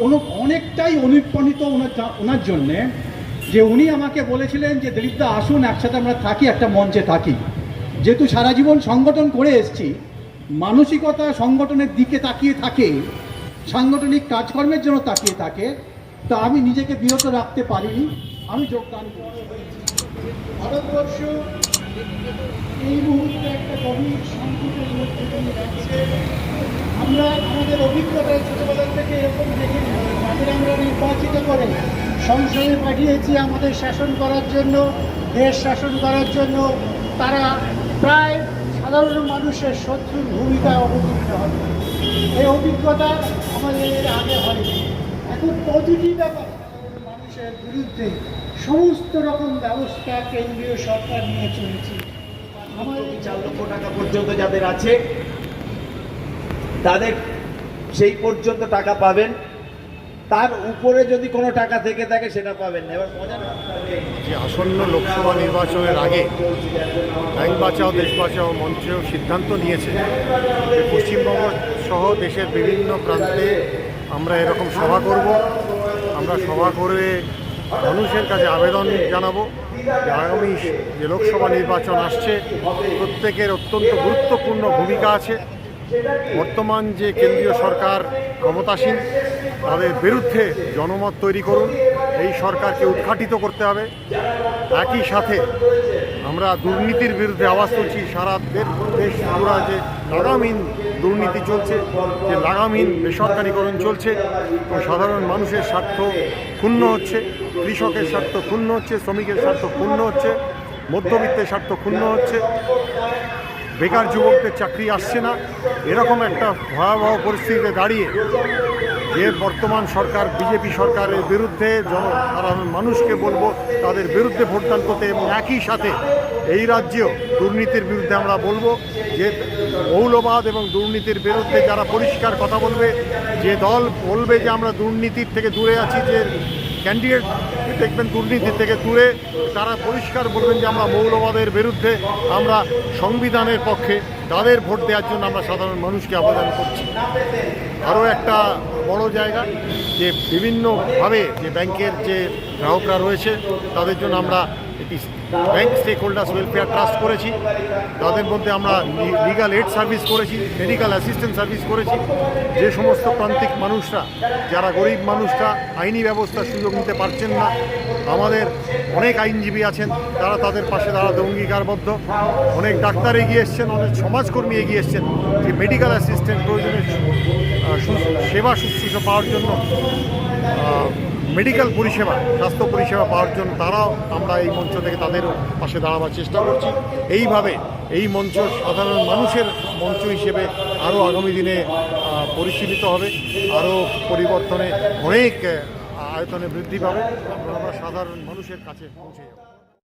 অনু- অনেকটাই অনুপ্রাণিত ওনার জন্যে যে উনি আমাকে বলেছিলেন যে দিলীপদা আসুন, একসাথে আমরা থাকি, একটা মঞ্চে থাকি। যেহেতু সারা জীবন সংগঠন করে এসেছি, মানসিকতা সংগঠনের দিকে তাকিয়ে থাকে, সাংগঠনিক কাজকর্মের জন্য তাকিয়ে থাকে, তা আমি নিজেকে বিরত রাখতে পারিনি, আমি যোগদান ভারতবর্ষ এই মুহূর্তে একটা গভীর যাচ্ছে। আমরা আমাদের অভিজ্ঞতায় ছোটবেলা থেকে এরকম দেখি তাদের আমরা নির্বাচিত করে সংসদে পাঠিয়েছি আমাদের শাসন করার জন্য, দেশ শাসন করার জন্য। তারা প্রায় সাধারণ মানুষের শত্রুর ভূমিকায় অবতীর্ণ হবে এই অভিজ্ঞতা আমাদের এর আগে হয়নি। এখন প্রতিটি ব্যাপার মানুষের বিরুদ্ধে সমস্ত রকম ব্যবস্থা কেন্দ্রীয় সরকার নিয়ে চলেছে। আমাদের চার লক্ষ টাকা পর্যন্ত যাদের আছে তাদের সেই পর্যন্ত টাকা পাবেন। তার উপরে যদি কোনো টাকা থেকে থাকে, সেটা পাবেন না। এবার মজার যে আসন্ন লোকসভা নির্বাচনের আগে ব্যাংক বাঁচাও, দেশ বাঁচাও মঞ্চেও সিদ্ধান্ত নিয়েছে পশ্চিমবঙ্গ সহ দেশের বিভিন্ন প্রান্তে আমরা এরকম সভা করব। আমরা সভা করে মানুষের কাছে আবেদন জানাব যে আগামী যে লোকসভা নির্বাচন আসছে, প্রত্যেকের অত্যন্ত গুরুত্বপূর্ণ ভূমিকা আছে। বর্তমান যে কেন্দ্রীয় সরকার ক্ষমতাসীন, তাদের বিরুদ্ধে জনমত তৈরি করুন। এই সরকারকে উদ্ঘাটিত করতে হবে। একই সাথে আমরা দুর্নীতির বিরুদ্ধে আওয়াজ তুলছি। সারা দেশ পুরা যে লাগামহীন দুর্নীতি চলছে, যে লাগামহীন বেসরকারীকরণ চলছে তো সাধারণ মানুষের স্বার্থ ক্ষুণ্ণ হচ্ছে, কৃষকের স্বার্থ ক্ষুণ্ণ হচ্ছে, শ্রমিকের স্বার্থ ক্ষুণ্ণ হচ্ছে, মধ্যবিত্তের স্বার্থ ক্ষুণ্ণ হচ্ছে। বেকার যুবকদের চাকরি আসছে না। এরকম একটা ভয়াবহ পরিস্থিতিতে দাঁড়িয়ে যে বর্তমান সরকার, বিজেপি সরকারের বিরুদ্ধে জনসাধারণ মানুষকে বলব, তাদের বিরুদ্ধে ভোটদান করতে এবং একই সাথে এই রাজ্যেও দুর্নীতির বিরুদ্ধে আমরা বলব যে মৌলবাদ এবং দুর্নীতির বিরুদ্ধে যারা পরিষ্কার কথা বলবে, যে দল বলবে যে আমরা দুর্নীতির থেকে দূরে আছি, যে ক্যান্ডিডেট দেখবেন দুর্নীতি থেকে দূরে, তারা পরিষ্কার বলবেন যে আমরা মৌলবাদের বিরুদ্ধে, আমরা সংবিধানের পক্ষে তাদের ভোট দেওয়ার জন্য আমরা সাধারণ মানুষকে আবেদন করছি। আরও একটা বড় জায়গা, যে বিভিন্নভাবে যে ব্যাংকের যে গ্রাহকরা রয়েছে, তাদের জন্য আমরা একটি bank stakeholders welfare trust করেছি। তাদের মধ্যে আমরা লিগাল এড সার্ভিস করেছি মেডিকেল অ্যাসিস্ট্যান্ট সার্ভিস করেছি। যে সমস্ত প্রান্তিক মানুষরা, যারা গরিব মানুষরা আইনি ব্যবস্থার সুযোগ নিতে পারছেন না, আমাদের অনেক আইনজীবী আছেন, তারা তাদের পাশে দাঁড়াতে অঙ্গীকারবদ্ধ। অনেক ডাক্তার এগিয়ে এসছেন, অনেক সমাজকর্মী এগিয়ে এসছেন, যে মেডিকেল অ্যাসিস্ট্যান্ট প্রয়োজনে সেবা শুশ্রূষা পাওয়ার জন্য মেডিকেল পরিষেবা, স্বাস্থ্য পরিষেবা পাওয়ার জন্য তারাও আমরা এই মঞ্চ থেকে তাদের পাশে দাঁড়াবার চেষ্টা করছি। এইভাবে এই মঞ্চ সাধারণ মানুষের মঞ্চ হিসেবে আরও আগামী দিনে পরিশীলিত হবে, আরও পরিবর্তনে অনেক আয়তনে বৃদ্ধি পাবে। আমরা সাধারণ মানুষের কাছে পৌঁছে যাব।